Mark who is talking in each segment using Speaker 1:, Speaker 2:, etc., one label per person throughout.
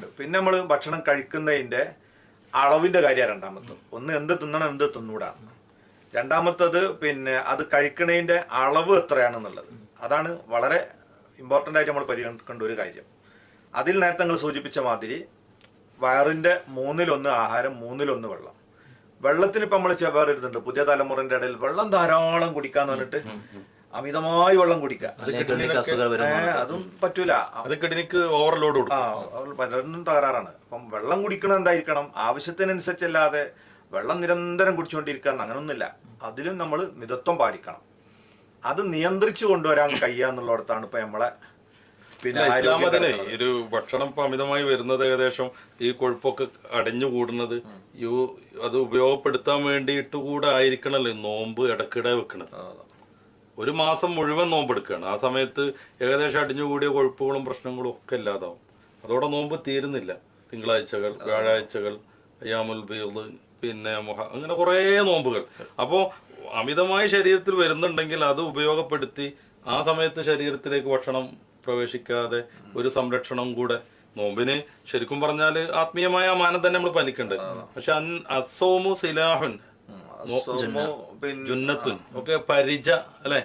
Speaker 1: ഉണ്ട്. പിന്നെ നമ്മൾ ഭക്ഷണം കഴിക്കുന്നതിന്റെ അളവിന്റെ കാര്യം രണ്ടാമത്തെ. ഒന്ന് എന്ത് തിന്നണം എന്ത് തിന്നൂടാ. രണ്ടാമത്തത് പിന്നെ അത് കഴിക്കുന്നതിന്റെ അളവ് എത്രയാണെന്നുള്ളത്. അതാണ് വളരെ ഇമ്പോർട്ടന്റ് ആയിട്ട് നമ്മൾ പരിഗണിക്കേണ്ട ഒരു കാര്യം. അതിൽ നേരത്തെ നിങ്ങൾ സൂചിപ്പിച്ച മാതിരി വയറിന്റെ മൂന്നിലൊന്ന് ആഹാരം മൂന്നിലൊന്ന് വെള്ളം. വെള്ളത്തിന് ഇപ്പം നമ്മൾ ചെവേറിരുന്നുണ്ട് പുതിയ തലമുറന്റെ ഇടയിൽ വെള്ളം ധാരാളം കുടിക്കാന്ന് പറഞ്ഞിട്ട് അമിതമായി വെള്ളം കുടിക്കുക. അതും പറ്റൂല.
Speaker 2: കിഡ്നിക്ക് ഓവർലോഡ്
Speaker 1: ആ പലരും തകരാറാണ്. അപ്പം വെള്ളം കുടിക്കണം എന്തായിരിക്കണം? ആവശ്യത്തിനനുസരിച്ചല്ലാതെ വെള്ളം നിരന്തരം കുടിച്ചുകൊണ്ടിരിക്കുക അങ്ങനൊന്നുമില്ല. അതിലും നമ്മൾ മിതത്വം പാലിക്കണം. അത് നിയന്ത്രിച്ചു കൊണ്ടുവരാൻ കഴിയുക എന്നുള്ളിടത്താണ് ഇപ്പൊ നമ്മളെ പിന്നെ.
Speaker 2: ഒരു ഭക്ഷണം ഇപ്പൊ അമിതമായി വരുന്നത് ഏകദേശം ഈ കൊഴുപ്പൊക്കെ അടഞ്ഞു കൂടുന്നത് ഈ അത് ഉപയോഗപ്പെടുത്താൻ വേണ്ടിയിട്ട് കൂടെ ആയിരിക്കണല്ലോ നോമ്പ് ഇടക്കിടെ വെക്കണത്. ഒരു മാസം മുഴുവൻ നോമ്പെടുക്കുകയാണ്. ആ സമയത്ത് ഏകദേശം അടിഞ്ഞു കൂടിയ കൊഴുപ്പുകളും പ്രശ്നങ്ങളും ഒക്കെ ഇല്ലാതാവും. അതോടെ നോമ്പ് തീരുന്നില്ല. തിങ്കളാഴ്ചകൾ വ്യാഴാഴ്ചകൾ അയ്യാമുൽ ബീദ് പിന്നെ മുഹ അങ്ങനെ കുറേ നോമ്പുകൾ. അപ്പോൾ അമിതമായ ശരീരത്തിൽ വരുന്നുണ്ടെങ്കിൽ അത് ഉപയോഗപ്പെടുത്തി ആ സമയത്ത് ശരീരത്തിലേക്ക് ഭക്ഷണം പ്രവേശിക്കാതെ ഒരു സംരക്ഷണം കൂടെ നോമ്പിന് ശരിക്കും പറഞ്ഞാൽ ആത്മീയമായ മാനം തന്നെ നമ്മൾ പലിക്കണ്ടേ പക്ഷെ അസോമു സിലാഹുൻ. ജുന്നത്തുൻ. ഒക്കെ പരിച അല്ലെ?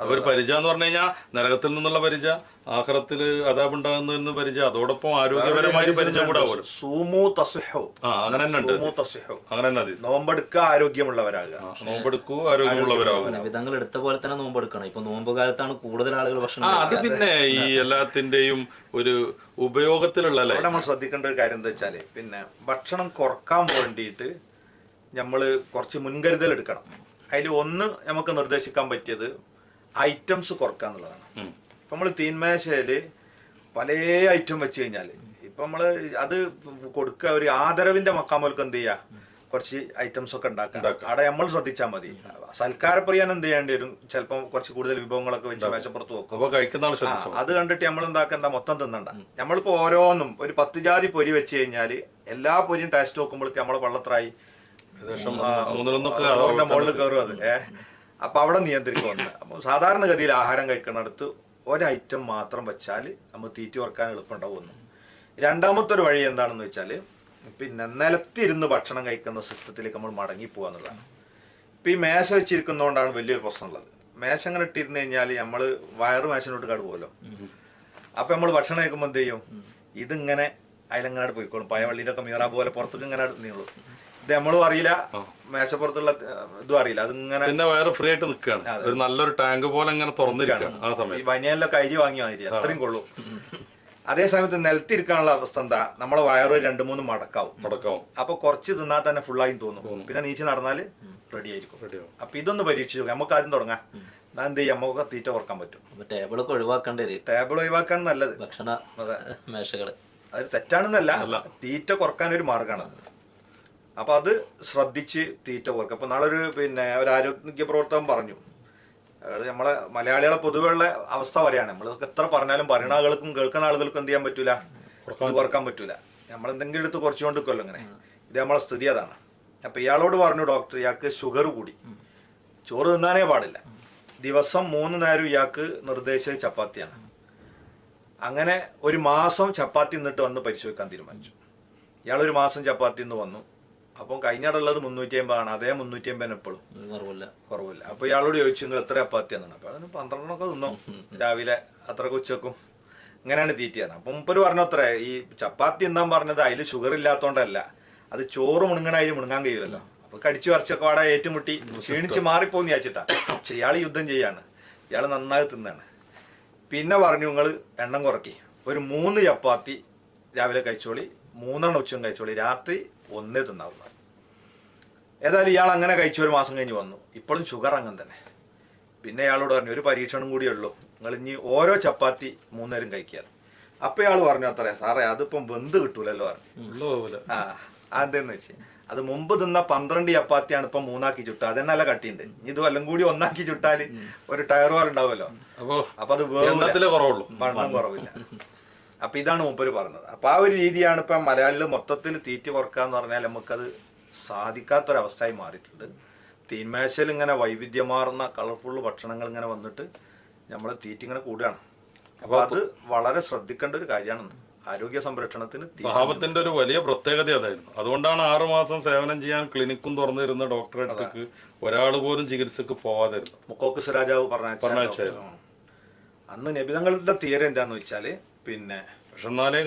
Speaker 2: ഒരു പരിച എന്ന് പറഞ്ഞു കഴിഞ്ഞാൽ നരകത്തിൽ നിന്നുള്ള പരിച ആഹ്റത്തിൽ അതാപുണ്ടാകുന്ന പരിച അതോടൊപ്പം ആരോഗ്യപരമായ പരിച കൂടെ
Speaker 1: സൂമു തസുഹോ.
Speaker 2: ആ അങ്ങനെ തന്നെ ഉണ്ട്.
Speaker 1: സൂമു തസുഹോ.
Speaker 2: അങ്ങനെ തന്നെ അതീസ്.
Speaker 1: നോമ്പെടുക്കുക ആരോഗ്യമുള്ളവരാകുക.
Speaker 2: നോമ്പെടുക്കൂ ആരോഗ്യമുള്ളവരാകും
Speaker 3: വിധങ്ങൾ എടുത്ത പോലെ തന്നെ നോമ്പ് എടുക്കണം ഇപ്പൊ നോമ്പ് കാലത്താണ് കൂടുതൽ ആളുകൾ ഭക്ഷണം
Speaker 2: ആ അത് പിന്നെ ഈ എല്ലാത്തിന്റെയും ഒരു ഉപയോഗത്തിലുള്ള അല്ലേ?
Speaker 1: നമ്മൾ ശ്രദ്ധിക്കേണ്ട ഒരു കാര്യം എന്താ വെച്ചാൽ പിന്നെ ഭക്ഷണം കുറയ്ക്കാൻ വേണ്ടിയിട്ട് നമ്മൾ കുറച്ച് മുൻകരുതൽ എടുക്കണം അതിൽ ഒന്ന് നമുക്ക് നിർദ്ദേശിക്കാൻ പറ്റിയത് ഐറ്റംസ് കുറക്കുക എന്നുള്ളതാണ്. ഇപ്പം നമ്മൾ തീന്മേശയിൽ പല ഐറ്റം വെച്ച് കഴിഞ്ഞാൽ ഇപ്പം നമ്മൾ അത് കൊടുക്കുക ഒരു ആദരവിന്റെ മക്കാമോൽക്ക് എന്ത് ചെയ്യുക കുറച്ച് ഐറ്റംസ് ഒക്കെ ഉണ്ടാക്കാം അവിടെ നമ്മൾ ശ്രദ്ധിച്ചാൽ മതി. സൽക്കാരപ്രിയാൻ എന്ത് ചെയ്യേണ്ടി വരും? ചിലപ്പോൾ കുറച്ച് കൂടുതൽ വിഭവങ്ങളൊക്കെ വെച്ച് മേശപ്പുറത്ത് വെക്കും. അത് കണ്ടിട്ട് നമ്മൾ എന്താക്കണ്ട? മൊത്തം തിന്നണ്ട. നമ്മളിപ്പോ ഓരോന്നും ഒരു പത്ത് ജാതി പൊരി വെച്ച് കഴിഞ്ഞാൽ എല്ലാ പൊരിയും ടേസ്റ്റ് നോക്കുമ്പോഴേക്ക് നമ്മൾ വെള്ളത്രായി
Speaker 2: ഏകദേശം മൂന്നിലൊന്നൊക്കെ
Speaker 1: അവരുടെ മുകളിൽ കയറും അത്. ഏ? അപ്പൊ അവിടെ നിയന്ത്രിക്കുന്നുണ്ട് അപ്പൊ സാധാരണഗതിയിൽ ആഹാരം കഴിക്കുന്നിടത്ത് ഒരൈറ്റം മാത്രം വെച്ചാൽ നമ്മൾ തീറ്റി ഓർക്കാൻ എളുപ്പമുണ്ടാവുന്നു രണ്ടാമത്തെ ഒരു വഴി എന്താണെന്ന് വെച്ചാൽ പിന്നെ നിലത്തിരുന്ന് ഭക്ഷണം കഴിക്കുന്ന സിസ്റ്റത്തിലേക്ക് നമ്മൾ മടങ്ങി പോകാന്നുള്ളതാണ് ഇപ്പൊ ഈ മേശ വെച്ചിരിക്കുന്നതുകൊണ്ടാണ് വലിയൊരു പ്രശ്നമുള്ളത്. മേശ അങ്ങനെ ഇട്ടിരുന്ന് കഴിഞ്ഞാൽ നമ്മൾ വയറ് മേശനോട്ട് കടുപോലോ അപ്പൊ നമ്മൾ ഭക്ഷണം കഴിക്കുമ്പോൾ എന്ത് ചെയ്യും? ഇതിങ്ങനെ അതിലങ്ങാട് പോയിക്കോളും. പഴവള്ളിയിലൊക്കെ മീറാ പോലെ പുറത്തേക്ക് ഇങ്ങനെ നീളും. ഇത് നമ്മളും അറിയില്ല. മേശപ്പുറത്തുള്ള ഇതും അറിയില്ല. അതിങ്ങനെ
Speaker 2: പിന്നെ വേറെ ഫ്രീ ആയിട്ട് നിൽക്കുകയാണ് ഒരു നല്ലൊരു ടാങ്ക് പോലെ ഇങ്ങനെ തുറന്നിരിക്കുകയാണ് ആ
Speaker 1: ഈ
Speaker 2: സമയത്ത്
Speaker 1: കരി അരി വാങ്ങി മാതിരി അത്രയും കൊള്ളു. അതേ സമയത്ത് നിലത്തിരിക്കാനുള്ള അവസ്ഥ എന്താ? നമ്മളെ വയറ് രണ്ട് മൂന്ന് മടക്കാവും.
Speaker 2: മടക്കാവും.
Speaker 1: അപ്പൊ കുറച്ച് തിന്നാൽ തന്നെ ഫുള്ളായി തോന്നും. പിന്നെ നീച്ച് നടന്നാൽ റെഡി ആയിരിക്കും. അപ്പൊ ഇതൊന്ന് പരീക്ഷിച്ചു നമുക്ക് ആദ്യം തുടങ്ങാം. ഞാൻ എന്ത് ചെയ്യാം? നമുക്ക് തീറ്റ കുറയ്ക്കാൻ പറ്റും.
Speaker 3: ടേബിൾ ടേബിളൊക്കെ ഒഴിവാക്കേണ്ടി വരും.
Speaker 1: ടേബിൾ ഒഴിവാക്കാൻ നല്ലത്.
Speaker 3: ഭക്ഷണ
Speaker 1: അതെ.
Speaker 3: മേശകൾ.
Speaker 1: അത് തെറ്റാണെന്നല്ല. തീറ്റ കുറയ്ക്കാൻ ഒരു മാർഗമാണ് അപ്പൊ അത് ശ്രദ്ധിച്ച് തീറ്റ കൊടുക്കുക. അപ്പോൾ നാളെ ഒരു പിന്നെ ഒരു ആരോഗ്യ പ്രവർത്തകൻ പറഞ്ഞു. അതായത് നമ്മളെ മലയാളികളെ പൊതുവെയുള്ള അവസ്ഥ പറയാണ്. നമ്മൾ എത്ര പറഞ്ഞാലും പറയുന്ന ആളുകൾക്കും കേൾക്കുന്ന ആളുകൾക്കും എന്ത് ചെയ്യാൻ പറ്റൂല? കുറയ്ക്കാൻ പറ്റൂല. നമ്മൾ എന്തെങ്കിലും എടുത്ത് കുറച്ചുകൊണ്ട് നിൽക്കുമല്ലോ ഇങ്ങനെ. ഇത് നമ്മളെ സ്ഥിതി അതാണ്. അപ്പൊ ഇയാളോട് പറഞ്ഞു ഡോക്ടർ ഇയാൾക്ക് ഷുഗർ കൂടി. ചോറ് തിന്നാനേ പാടില്ല. ദിവസം മൂന്ന് നേരം ഇയാൾക്ക് നിർദ്ദേശിച്ച ചപ്പാത്തിയാണ്. അങ്ങനെ ഒരു മാസം ചപ്പാത്തി നിന്നിട്ട് വന്ന് പരിശോധിക്കാൻ തീരുമാനിച്ചു. ഇയാൾ ഒരു മാസം ചപ്പാത്തി നിന്ന് വന്നു. അപ്പം കഴിഞ്ഞാടുള്ളത് മുന്നൂറ്റി അമ്പതാണ് അതേ മുന്നൂറ്റി അമ്പതിന് എപ്പോഴും
Speaker 3: കുറവില്ല.
Speaker 1: കുറവില്ല. അപ്പൊ ഇയാളോട് ചോദിച്ചു നിങ്ങൾ എത്ര അപ്പാത്തി? എന്നാണ്. അപ്പൊ അതിന് പന്ത്രണ്ടെണ്ണൊക്കെ തിന്നോ. രാവിലെ അത്രയ്ക്ക് ഉച്ചക്കും. ഇങ്ങനെയാണ് തീറ്റിയാണ്. അപ്പൊ മുപ്പര് പറഞ്ഞു അത്ര ഈ ചപ്പാത്തി എന്താ പറഞ്ഞത് അതിൽ ഷുഗർ ഇല്ലാത്തോണ്ടല്ല. അത് ചോറ് മുണുങ്ങണ അതിൽ മുണുങ്ങാൻ കഴിയുമല്ലോ അപ്പൊ കടിച്ചു വരച്ചൊക്കെ അവിടെ ഏറ്റുമുട്ടി ക്ഷീണിച്ച് മാറിപ്പോന്ന് വിചാരിച്ചിട്ടാ. പക്ഷെ ഇയാൾ യുദ്ധം ചെയ്യാണ്. ഇയാൾ നന്നായി തിന്നാണ്. പിന്നെ പറഞ്ഞു നിങ്ങൾ എണ്ണം കുറക്കി. ഒരു മൂന്ന് ചപ്പാത്തി രാവിലെ കഴിച്ചോളി മൂന്നെണ്ണം ഉച്ചയും കഴിച്ചോളി. രാത്രി ഒന്നേ തിന്നാവുന്ന ഏതായാലും ഇയാൾ അങ്ങനെ കഴിച്ചു ഒരു മാസം കഴിഞ്ഞ് വന്നു. ഇപ്പോഴും ഷുഗർ അങ്ങനെ തന്നെ. പിന്നെ ഇയാളോട് പറഞ്ഞു ഒരു പരീക്ഷണം കൂടിയേ ഉള്ളൂ. നിങ്ങൾ ഇനി ഓരോ ചപ്പാത്തി മൂന്നേരം കഴിക്കുക. അപ്പൊ ഇയാൾ പറഞ്ഞു അത്രേ സാറേ അതിപ്പം വെന്ത് കിട്ടൂലല്ലോ പറഞ്ഞു. ആ അതെന്ന് വെച്ച് അത് മുമ്പ് തിന്ന പന്ത്രണ്ട് ചപ്പാത്തിയാണ് ഇപ്പൊ മൂന്നാക്കി ചുട്ട അതന്നെ കട്ടിയുണ്ട്. ഇത് വല്ലതും കൂടി ഒന്നാക്കി ചുട്ടാൽ ഒരു ടയർ പോലെ ഉണ്ടാവുമല്ലോ.
Speaker 2: അപ്പോ
Speaker 1: അത്.
Speaker 2: കുറവുള്ളൂ.
Speaker 1: വണ്ണം കുറവില്ല. അപ്പൊ ഇതാണ് മൂപ്പര് പറഞ്ഞത്. അപ്പൊ ആ ഒരു രീതിയാണ് ഇപ്പൊ മലയാളികൾ മൊത്തത്തിൽ തീറ്റ കുറക്കുക എന്ന് പറഞ്ഞാൽ നമുക്കത് സാധിക്കാത്തൊരവസ്ഥയായി മാറിയിട്ടുണ്ട്. തീന്മേശയിൽ ഇങ്ങനെ വൈവിധ്യമാർന്ന കളർഫുൾ ഭക്ഷണങ്ങൾ ഇങ്ങനെ വന്നിട്ട് നമ്മൾ തീറ്റ ഇങ്ങനെ കൂടുകയാണ് അപ്പൊ അത് വളരെ ശ്രദ്ധിക്കേണ്ട ഒരു കാര്യമാണ് ആരോഗ്യ സംരക്ഷണത്തിന് സ്വഭാവത്തിന്റെ
Speaker 2: സഹാബത്തിന്റെ ഒരു വലിയ പ്രത്യേകത അതായിരുന്നു. അതുകൊണ്ടാണ് ആറു മാസം സേവനം ചെയ്യാൻ ക്ലിനിക്കും തുറന്നിരുന്ന ഡോക്ടറെ അടുത്തേക്ക് ഒരാൾ പോലും ചികിത്സക്ക് പോവാതെ
Speaker 1: മുക്കോക്ക് സിരാജാവ് പറഞ്ഞ. അന്ന് നബിതങ്ങളുടെ തീരെ എന്താന്ന് വെച്ചാൽ പിന്നെ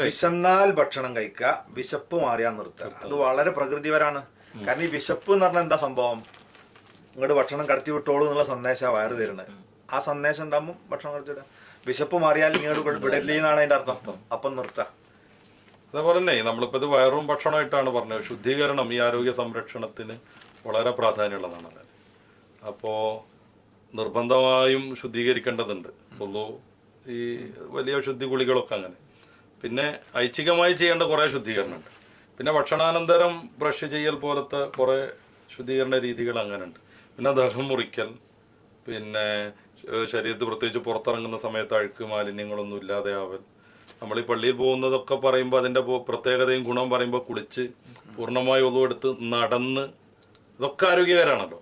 Speaker 1: വിശന്നാൽ ഭക്ഷണം കഴിക്കുക വിശപ്പ് മാറിയാൽ നിർത്തുക. അത് വളരെ പ്രകൃതിപരാണ്. കാരണം ഈ വിശപ്പ് എന്ന് പറഞ്ഞാൽ എന്താ സംഭവം? ഇങ്ങോട്ട് ഭക്ഷണം കടത്തി വിട്ടോളൂ എന്നുള്ള സന്ദേശമാണ് വയറ് തരുന്നത്. ആ സന്ദേശം ഉണ്ടാകുമ്പോൾ ഭക്ഷണം കടത്തിവിടുക വിശപ്പ് മാറിയാൽ ഇങ്ങോട്ട് വിടല്ലേ എന്നാണ് അതിന്റെ അർത്ഥം. അപ്പം നിർത്താം.
Speaker 2: അതേപോലെ തന്നെ നമ്മളിപ്പോ ഇത് വയറും ഭക്ഷണമായിട്ടാണ് പറഞ്ഞത്. ശുദ്ധീകരണം ഈ ആരോഗ്യ സംരക്ഷണത്തിന് വളരെ പ്രാധാന്യമുള്ളതാണ് അപ്പോൾ നിർബന്ധമായും ശുദ്ധീകരിക്കേണ്ടതുണ്ട്. ഒന്നു ഈ വലിയ ശുദ്ധി ഗുളികളൊക്കെ അങ്ങനെ. പിന്നെ ഐച്ഛികമായി ചെയ്യേണ്ട കുറേ ശുദ്ധീകരണമുണ്ട്. പിന്നെ ഭക്ഷണാനന്തരം ബ്രഷ് ചെയ്യൽ പോലത്തെ കുറേ ശുദ്ധീകരണ രീതികൾ അങ്ങനെ ഉണ്ട് പിന്നെ ദഹം മുറിക്കൽ പിന്നെ ശരീരത്തിൽ പ്രത്യേകിച്ച് പുറത്തിറങ്ങുന്ന സമയത്ത് അഴുക്ക് മാലിന്യങ്ങളൊന്നും ഇല്ലാതെ ആവൽ. നമ്മൾ ഈ പള്ളിയിൽ പോകുന്നതൊക്കെ പറയുമ്പോൾ അതിന്റെ പ്രത്യേകതയും ഗുണം പറയുമ്പോൾ കുളിച്ച് പൂർണമായി ഒതുവെടുത്ത് നടന്ന് ഇതൊക്കെ ആരോഗ്യകരമാണല്ലോ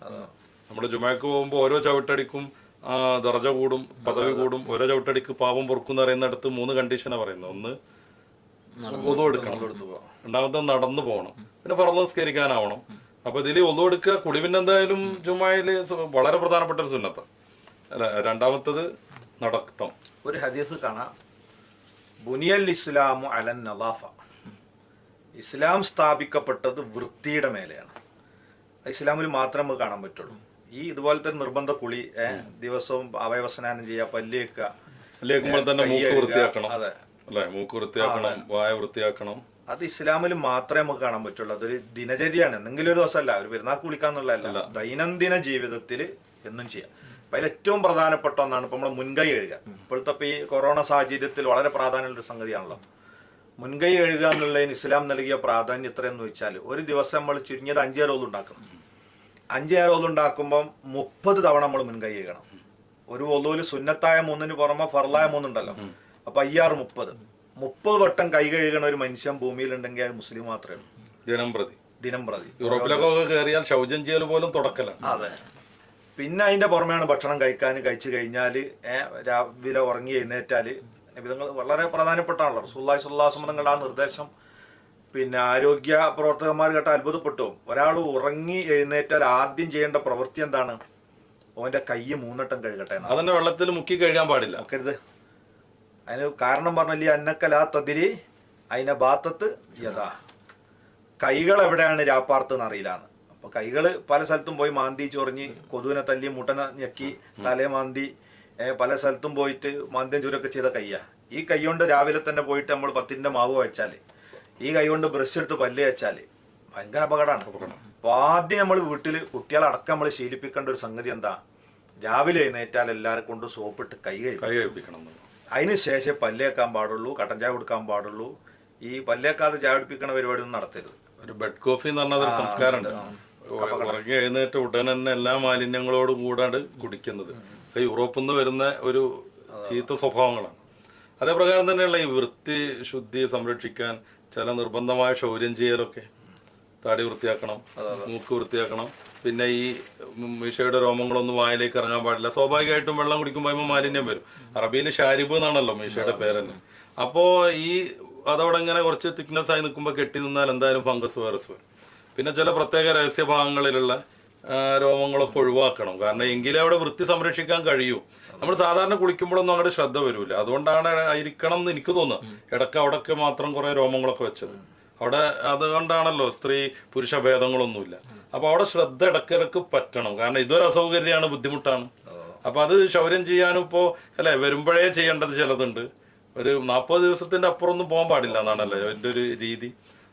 Speaker 2: നമ്മൾ ജുമാക്ക് പോകുമ്പോൾ ഓരോ ചവിട്ടടിക്കും ദർജ കൂടും പദവി കൂടും ഓരോ ചവിട്ടടിക്ക് പാപം പൊറുക്കും എന്ന് പറയുന്നിടത്ത് മൂന്ന് കണ്ടീഷനാണ് പറയുന്നത്. ഒന്ന് ഒതു എടുക്കണം. രണ്ടാമത്തെ നടന്നു പോകണം. പിന്നെ ഫറദ് നിസ്കരിക്കാനാവണം. അപ്പൊ ഇതിൽ ഒതു എടുക്കുക കുടിവിന് എന്തായാലും ജുമായിൽ വളരെ പ്രധാനപ്പെട്ട ഒരു സുന്നത്ത. അല്ല രണ്ടാമത്തത് നടത്തം.
Speaker 1: ഒരു ഹദീസ് കാണാം. ബുനിയൽ ഇസ്ലാമു അലൻ നദാഫ ഇസ്ലാം സ്ഥാപിക്കപ്പെട്ടത് വൃത്തിയുടെ മേലെയാണ്. ഇസ്ലാമിൽ മാത്രം നമുക്ക് കാണാൻ പറ്റുള്ളൂ. ഈ ഇതുപോലത്തെ നിർബന്ധ കുളി ദിവസവും അവയവസ്നാനം ചെയ്യുക പല്ലേക്കുക അതെ.
Speaker 2: അല്ലെ? മൂക്ക് വൃത്തിയാക്കണം വായ വൃത്തിയാക്കണം.
Speaker 1: അത് ഇസ്ലാമിൽ മാത്രമേ നമുക്ക് കാണാൻ പറ്റുള്ളൂ. അതൊരു ദിനചര്യയാണ്. എന്തെങ്കിലും ഒരു ദിവസമല്ല. ഒരു പെരുന്നാൾ കുളിക്കാന്നുള്ളതല്ല ദൈനംദിന ജീവിതത്തിൽ എന്നും ചെയ്യാം. അപ്പൊ അതിൽ ഏറ്റവും പ്രധാനപ്പെട്ട ഒന്നാണ് ഇപ്പൊ നമ്മൾ മുൻകൈ കഴുകുക ഇപ്പോഴത്തെ ഈ കൊറോണ സാഹചര്യത്തിൽ വളരെ പ്രാധാന്യമുള്ള ഒരു സംഗതിയാണല്ലോ മുൻകൈ കഴുകുക എന്നുള്ളതിന് ഇസ്ലാം നൽകിയ പ്രാധാന്യം എത്രയെന്ന് വെച്ചാൽ ഒരു ദിവസം നമ്മൾ ചുരുങ്ങിയത് അഞ്ച് റോൾ ഉണ്ടാക്കണം അഞ്ച് റോൾ ഉണ്ടാക്കുമ്പം മുപ്പത് തവണ നമ്മൾ മുൻകൈ കഴുകണം ഒരു ഒതുവിൽ സുന്നത്തായ മൂന്നിന് പുറമെ ഫർലായ മൂന്നുണ്ടല്ലോ. അപ്പൊ അയ്യാറ് മുപ്പത്. മുപ്പത് വട്ടം കൈ കഴുകണ ഒരു മനുഷ്യൻ ഭൂമിയിലുണ്ടെങ്കിൽ അത് മുസ്ലിം മാത്രമേ ഉള്ളൂ.
Speaker 2: ദിനം പ്രതി.
Speaker 1: ദിനം പ്രതി.
Speaker 2: യൂറോപ്പിലൊക്കെ കയറിയാൽ ശൗചം ചെയ്യൽ പോലും തുടക്കലാണ്.
Speaker 1: അതെ. പിന്നെ അതിന്റെ പുറമെയാണ് ഭക്ഷണം കഴിക്കാൻ കഴിച്ചു കഴിഞ്ഞാൽ രാവിലെ ഉറങ്ങി എഴുന്നേറ്റാൽ. വിധങ്ങൾ വളരെ പ്രധാനപ്പെട്ടാണല്ലോ. റസൂല്ലായി സുല്ലാസമങ്ങളുടെ ആ നിർദ്ദേശം പിന്നെ ആരോഗ്യ പ്രവർത്തകന്മാർ കേട്ട അത്ഭുതപ്പെട്ടു. ഒരാൾ ഉറങ്ങി എഴുന്നേറ്റാൽ ആദ്യം ചെയ്യേണ്ട പ്രവൃത്തി എന്താണ്? ഓന്റെ കൈ മൂന്നട്ടം കഴുകട്ടെ
Speaker 2: അതന്നെ വെള്ളത്തിൽ മുക്കി കഴുകാൻ പാടില്ല.
Speaker 1: നോക്കരുത് അതിന് കാരണം പറഞ്ഞില്ലേ അന്നക്കലാ തതിരി അതിനെ ബാത്തത്ത് യഥാ. കൈകൾ എവിടെയാണ് രാപ്പാർത്തെന്ന് അറിയില്ലാന്ന്. അപ്പൊ കൈകൾ പല സ്ഥലത്തും പോയി മാന്തി ചൊറിഞ്ഞ് കൊതുവിനെ തല്ലി മുട്ടനെ ഞെക്കി തലേ മാന്തി പല സ്ഥലത്തും പോയിട്ട് മാന്തിയും ചുരൊക്കെ ചെയ്ത കയ്യാ. ഈ കൈ കൊണ്ട് രാവിലെ തന്നെ പോയിട്ട് നമ്മൾ പത്തിന്റെ മാവ് വെച്ചാൽ ഈ കൈ കൊണ്ട് ബ്രഷ് എടുത്ത് പല്ല് വെച്ചാൽ ഭയങ്കര അപകടമാണ്. അപ്പൊ ആദ്യം നമ്മൾ വീട്ടിൽ കുട്ടികളെ അടക്കം നമ്മൾ ശീലിപ്പിക്കേണ്ട ഒരു സംഗതി എന്താ? രാവിലെ എഴുന്നേറ്റാൽ എല്ലാവരെ കൊണ്ട് സോപ്പിട്ട് കൈ
Speaker 2: കൈ കഴിപ്പിക്കണം.
Speaker 1: അതിന് ശേഷം പല്ലേക്കാൻ പാടുള്ളൂ കട്ടൻ ചായ കൊടുക്കാൻ പാടുള്ളൂ. ഈ പല്ലേക്കാതെ ചായ കുടിപ്പിക്കണ പരിപാടി ഒന്നും നടത്തരുത്.
Speaker 2: ഒരു ബെഡ് കോഫി എന്ന് പറഞ്ഞ ഒരു സംസ്കാരമുണ്ട്. ഉറങ്ങി എഴുന്നേറ്റ് ഉടനെ തന്നെ എല്ലാ മാലിന്യങ്ങളോടും കൂടാണ്ട് കുടിക്കുന്നത്. യൂറോപ്പിൽ നിന്ന് വരുന്ന ഒരു ചീത്ത സ്വഭാവങ്ങളാണ്. അതേപ്രകാരം തന്നെയുള്ള ഈ വൃത്തി ശുദ്ധി സംരക്ഷിക്കാൻ ചില നിർബന്ധമായ ശൗര്യം ചെയ്യലൊക്കെ. താടി വൃത്തിയാക്കണം മൂക്ക് വൃത്തിയാക്കണം. പിന്നെ ഈ മീശയുടെ രോമങ്ങളൊന്നും വായിലേക്ക് ഇറങ്ങാൻ പാടില്ല. സ്വാഭാവികമായിട്ടും വെള്ളം കുടിക്കുമ്പോൾ മാലിന്യം വരും. അറബിയിൽ ഷാരിബ് എന്നാണല്ലോ മീശയുടെ പേരന്നെ അപ്പോൾ ഈ അതവിടെ ഇങ്ങനെ കുറച്ച് തിക്നെസ് ആയി നിൽക്കുമ്പോൾ കെട്ടി നിന്നാൽ എന്തായാലും ഫംഗസ് വൈറസ് വരും. പിന്നെ ചില പ്രത്യേക രഹസ്യ ഭാഗങ്ങളിലുള്ള രോമങ്ങളൊക്കെ ഒഴിവാക്കണം. കാരണം എങ്കിലേ അവിടെ വൃത്തി സംരക്ഷിക്കാൻ കഴിയൂ. നമ്മൾ സാധാരണ കുളിക്കുമ്പോഴൊന്നും അങ്ങോട്ട് ശ്രദ്ധ വരൂല. അതുകൊണ്ടാണ് ആയിരിക്കണം എന്ന് എനിക്ക് തോന്നുന്നത്. ഇടയ്ക്ക് അവിടെയൊക്കെ മാത്രം കുറെ രോമങ്ങളൊക്കെ വെച്ചത്. അവിടെ അതുകൊണ്ടാണല്ലോ സ്ത്രീ പുരുഷ ഭേദങ്ങളൊന്നുമില്ല. അപ്പൊ അവിടെ ശ്രദ്ധ ഇടക്കിടക്ക് പറ്റണം. കാരണം ഇതൊരു അസൗകര്യമാണ് ബുദ്ധിമുട്ടാണ്. അപ്പൊ അത് ശൗര്യം ചെയ്യാനും ഇപ്പോ അല്ലെ വരുമ്പോഴേ ചെയ്യേണ്ടത് ചിലതുണ്ട്. ഒരു നാൽപ്പത് ദിവസത്തിന്റെ അപ്പുറം ഒന്നും പോകാൻ പാടില്ല എന്നാണല്ലേ എന്റെ ഒരു രീതി.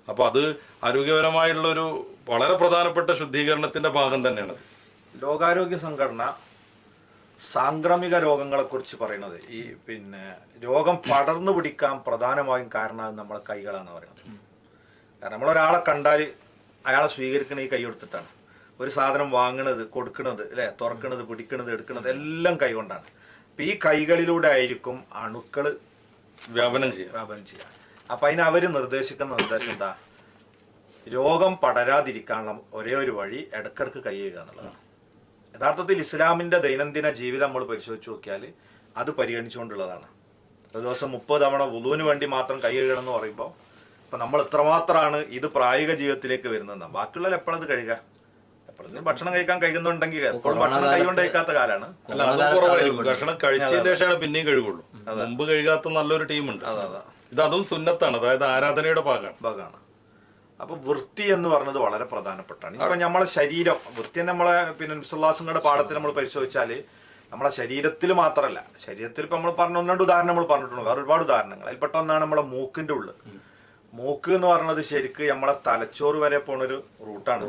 Speaker 2: അപ്പൊ അത് ആരോഗ്യപരമായുള്ള ഒരു വളരെ പ്രധാനപ്പെട്ട ശുദ്ധീകരണത്തിന്റെ ഭാഗം തന്നെയാണ്
Speaker 1: ലോകാരോഗ്യ സംഘടന സാംക്രമിക രോഗങ്ങളെ കുറിച്ച് പറയുന്നത്. ഈ പിന്നെ രോഗം പടർന്നു പിടിക്കാൻ പ്രധാനമായും കാരണം നമ്മളെ കൈകളാണെന്ന് പറയുന്നത്. കാരണം നമ്മളൊരാളെ കണ്ടാൽ അയാളെ സ്വീകരിക്കണ ഈ കൈ കൊടുത്തിട്ടാണ്. ഒരു സാധനം വാങ്ങണത് കൊടുക്കണത് അല്ലെ? തുറക്കണത് പിടിക്കണത് എടുക്കണത് എല്ലാം കൈ കൊണ്ടാണ്. അപ്പൊ ഈ കൈകളിലൂടെ ആയിരിക്കും അണുക്കൾ
Speaker 2: വ്യാപനം ചെയ്യുക.
Speaker 1: വ്യാപനം ചെയ്യുക. അപ്പൊ അതിന് അവർ നിർദ്ദേശിക്കുന്ന നിർദ്ദേശം എന്താ? രോഗം പടരാതിരിക്കാനുള്ള ഒരേ ഒരു വഴി ഇടക്കിടക്ക് കൈ കഴുകുക എന്നുള്ളതാണ്. യഥാർത്ഥത്തിൽ ഇസ്ലാമിന്റെ ദൈനംദിന ജീവിതം നമ്മൾ പരിശോധിച്ച് നോക്കിയാൽ അത് പരിഗണിച്ചുകൊണ്ടുള്ളതാണ്. ഒരു ദിവസം മുപ്പത് തവണ വുളുവിന് വേണ്ടി മാത്രം കൈ കഴുകണം എന്ന് പറയുമ്പോൾ ഇപ്പൊ നമ്മൾ എത്രമാത്രമാണ് ഇത് പ്രായോഗിക ജീവിതത്തിലേക്ക് വരുന്നത്? ബാക്കിയുള്ള എപ്പോഴത് കഴുകുക എപ്പോഴും ഭക്ഷണം കഴിക്കാൻ കഴിക്കുന്നുണ്ടെങ്കിൽ എപ്പോഴും ഭക്ഷണം കൈകൊണ്ട് കഴിക്കാത്ത
Speaker 2: കുറവായിരിക്കും. ഭക്ഷണം കഴിച്ചതിന് ശേഷമാണ് പിന്നെയും കഴുകുള്ളൂ മുമ്പ് കഴുകാത്ത നല്ലൊരു ടീമുണ്ട്. ഇത് അതും സുന്നത്താണ്. അതായത് ആരാധനയുടെ ഭാഗമാണ്.
Speaker 1: ഭാഗമാണ്. അപ്പൊ വൃത്തി എന്ന് പറഞ്ഞത് വളരെ പ്രധാനപ്പെട്ടാണ്. ഇപ്പൊ നമ്മളെ ശരീരം വൃത്തി നമ്മളെ പിന്നെ സുല്ലാസങ്ങളുടെ പാഠത്തിൽ നമ്മൾ പരിശോധിച്ചാൽ നമ്മളെ ശരീരത്തിൽ മാത്രമല്ല ശരീരത്തിൽ ഇപ്പൊ നമ്മൾ പറഞ്ഞ ഒന്ന് രണ്ട് ഉദാഹരണം നമ്മൾ പറഞ്ഞിട്ടുണ്ട്. വേറെ ഒരുപാട് ഉദാഹരണങ്ങൾ. അതിൽപ്പെട്ട ഒന്നാണ് നമ്മളെ മൂക്കിന്റെ ഉള്ളിൽ മൂക്ക് എന്ന് പറയുന്നത് ശരിക്ക് നമ്മളെ തലച്ചോറ് വരെ പോണൊരു റൂട്ടാണ്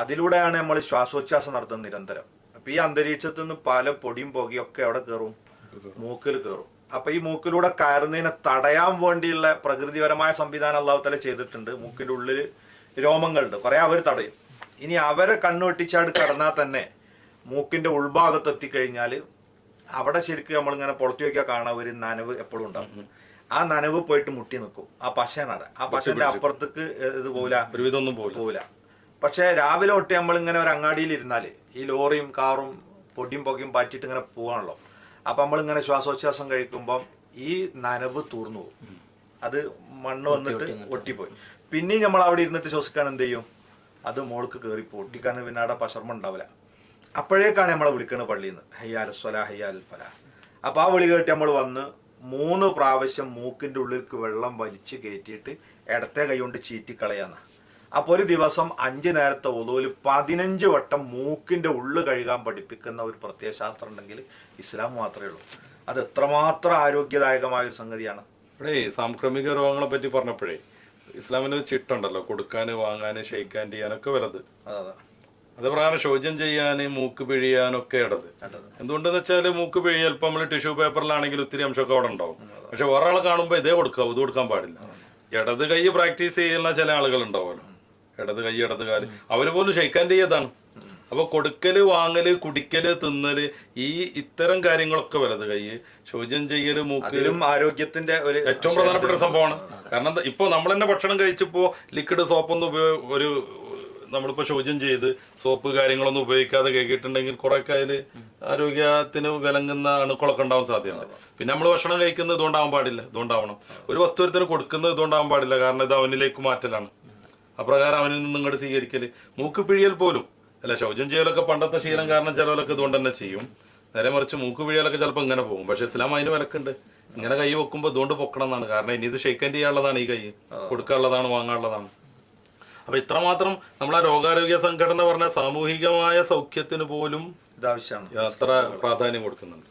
Speaker 1: അതിലൂടെയാണ് നമ്മൾ ശ്വാസോച്ഛാസം നടത്തുന്നത് നിരന്തരം. അപ്പൊ ഈ അന്തരീക്ഷത്തിൽ നിന്ന് പല പൊടിയും പുകയും ഒക്കെ എവിടെ കയറും മൂക്കിൽ കയറും അപ്പൊ ഈ മൂക്കിലൂടെ കയറുന്നതിനെ തടയാൻ വേണ്ടിയുള്ള പ്രകൃതിപരമായ സംവിധാനം അള്ളാഹുത്തല തല ചെയ്തിട്ടുണ്ട്. മൂക്കിന്റെ ഉള്ളിൽ രോമങ്ങളുണ്ട്. കുറെ അവർ തടയും. ഇനി അവരെ കണ്ണുവെട്ടിച്ചാട് കടന്നാൽ തന്നെ മൂക്കിന്റെ ഉൾഭാഗത്ത് എത്തിക്കഴിഞ്ഞാൽ അവിടെ ശരിക്കും നമ്മളിങ്ങനെ പുറത്തു നോക്കിയാൽ കാണാൻ ഒരു നനവ് എപ്പോഴും ഉണ്ടാവും. ആ നനവ് പോയിട്ട് മുട്ടി നിൽക്കും ആ പശയാണ് ആ പശന്റെ അപ്പുറത്തേക്ക് ഇത്
Speaker 2: പോവില്ല. ഒരുവിധമൊന്നും
Speaker 1: പോവില്ല. പക്ഷെ രാവിലെ ഒട്ടി നമ്മൾ ഇങ്ങനെ ഒരു അങ്ങാടിയിൽ ഇരുന്നാൽ ഈ ലോറിയും കാറും പൊടിയും പുകയും പാറ്റിട്ട് ഇങ്ങനെ പോവാണല്ലോ. അപ്പൊ നമ്മളിങ്ങനെ ശ്വാസോച്ഛ്വാസം കഴിക്കുമ്പം ഈ നനവ് തൂർന്നു പോകും. അത് മണ്ണ് വന്നിട്ട് ഒട്ടിപ്പോയി പിന്നെയും നമ്മൾ അവിടെ ഇരുന്നിട്ട് ശ്വസിക്കാൻ എന്ത് ചെയ്യും? അത് മോൾക്ക് കയറി പൊട്ടിക്കാൻ പിന്നെ അവിടെ പശർമ്മ ഉണ്ടാവില്ല. അപ്പോഴേക്കാണ് നമ്മളെ വിളിക്കുന്നത് പള്ളിയിൽ നിന്ന്. ഹയ്യാൽ സ്വല ഹയ്യാൽ ഫല. അപ്പൊ ആ വിളി കേട്ട് നമ്മൾ വന്ന് മൂന്ന് പ്രാവശ്യം മൂക്കിന്റെ ഉള്ളിലേക്ക് വെള്ളം വലിച്ചു കയറ്റിയിട്ട് ഇടത്തെ കൈ കൊണ്ട് ചീറ്റിക്കളയാന്ന് അപ്പോൾ ഒരു ദിവസം അഞ്ച് നേരത്തെ ഒതുവിൽ പതിനഞ്ച് വട്ടം മൂക്കിന്റെ ഉള്ളു കഴുകാൻ പഠിപ്പിക്കുന്ന ഒരു പ്രത്യേക ശാസ്ത്രം ഉണ്ടെങ്കിൽ ഇസ്ലാം മാത്രമേ ഉള്ളൂ. അത് എത്രമാത്രം ആരോഗ്യദായകമായ ഒരു സംഗതിയാണ്.
Speaker 2: ഇവിടെ ഈ സാംക്രമിക രോഗങ്ങളെ പറ്റി പറഞ്ഞപ്പോഴേ ഇസ്ലാമിന് ഒരു ചിട്ടുണ്ടല്ലോ കൊടുക്കാൻ വാങ്ങാൻ ഷെയ്ക്കാൻ ചെയ്യാനൊക്കെ വലത്
Speaker 1: അതെ. അതെ
Speaker 2: അത് പ്രകാരം ശോചം ചെയ്യാന് മൂക്ക് പിഴിയാനൊക്കെ ഇടത്. എന്തുകൊണ്ടെന്ന് വെച്ചാൽ മൂക്ക് പിഴിയൽ ഇപ്പം നമ്മൾ ടിഷ്യൂ പേപ്പറിലാണെങ്കിൽ ഒത്തിരി അംശമൊക്കെ അവിടെ ഉണ്ടാവും. പക്ഷെ ഒരാളെ കാണുമ്പോൾ ഇതേ കൊടുക്കുക ഇത് കൊടുക്കാൻ പാടില്ല. ഇടത് കൈ പ്രാക്ടീസ് ചെയ്യുന്ന ചില ആളുകൾ ഉണ്ടാവുമല്ലോ. ഇടത് കൈ ഇടത് കാൽ. അവർ പോലും ഷെയ്ക്കാൻ ചെയ്യതാണ് അപ്പൊ കൊടുക്കൽ വാങ്ങൽ കുടിക്കൽ തിന്നൽ ഈ ഇത്തരം കാര്യങ്ങളൊക്കെ വലത് കൈ. ശോചം ചെയ്യൽ
Speaker 1: മൂക്കലും ആരോഗ്യത്തിന്റെ ഒരു
Speaker 2: ഏറ്റവും പ്രധാനപ്പെട്ട ഒരു സംഭവമാണ്. കാരണം ഇപ്പൊ നമ്മൾ തന്നെ ഭക്ഷണം കഴിച്ചപ്പോ ലിക്വിഡ് സോപ്പൊന്നും ഉപയോഗ ഒരു നമ്മളിപ്പോ ശോചം ചെയ്ത് സോപ്പ് കാര്യങ്ങളൊന്നും ഉപയോഗിക്കാതെ കഴിക്കിട്ടുണ്ടെങ്കിൽ കുറെ കയ്യിൽ ആരോഗ്യത്തിന് വിലങ്ങുന്ന അണുക്കളൊക്കെ ഉണ്ടാവാൻ സാധ്യതയുണ്ട്. പിന്നെ നമ്മൾ ഭക്ഷണം കഴിക്കുന്നത് ഇതുകൊണ്ടാവാൻ പാടില്ല ഇതുകൊണ്ടാവണം. ഒരു വസ്തുവരത്തിന് കൊടുക്കുന്നത് ഇതുകൊണ്ടാവാൻ പാടില്ല കാരണം ഇത് അവനിലേക്ക് മാറ്റലാണ്. അപ്രകാരം അവനിൽ നിന്ന് ഇങ്ങോട്ട് സ്വീകരിക്കൽ. മൂക്ക് പിഴിയൽ പോലും അല്ല ശൗചം ചെയ്യലൊക്കെ പണ്ടത്തെ ശീലം കാരണം ചിലവരൊക്കെ ഇതുകൊണ്ട് തന്നെ ചെയ്യും. നേരെ മറിച്ച് മൂക്ക് പിഴിയലൊക്കെ ചിലപ്പോൾ ഇങ്ങനെ പോകും. പക്ഷെ ഇസ്ലാം അതിന് വിലക്കുണ്ട്. ഇങ്ങനെ കൈ വെക്കുമ്പോൾ ഇതുകൊണ്ട് പൊക്കണം എന്നാണ്. കാരണം ഇനി ഇത് ഷെയ്ക്കൻ ചെയ്യാനുള്ളതാണ് ഈ കൈ. കൊടുക്കാനുള്ളതാണ് വാങ്ങാനുള്ളതാണ്. അപ്പൊ ഇത്രമാത്രം നമ്മളെ രോഗാരോഗ്യ സംഘടന പറഞ്ഞ സാമൂഹികമായ സൗഖ്യത്തിന് പോലും
Speaker 1: ഇതാവശ്യമാണ്
Speaker 2: അത്ര പ്രാധാന്യം കൊടുക്കുന്നുണ്ട്.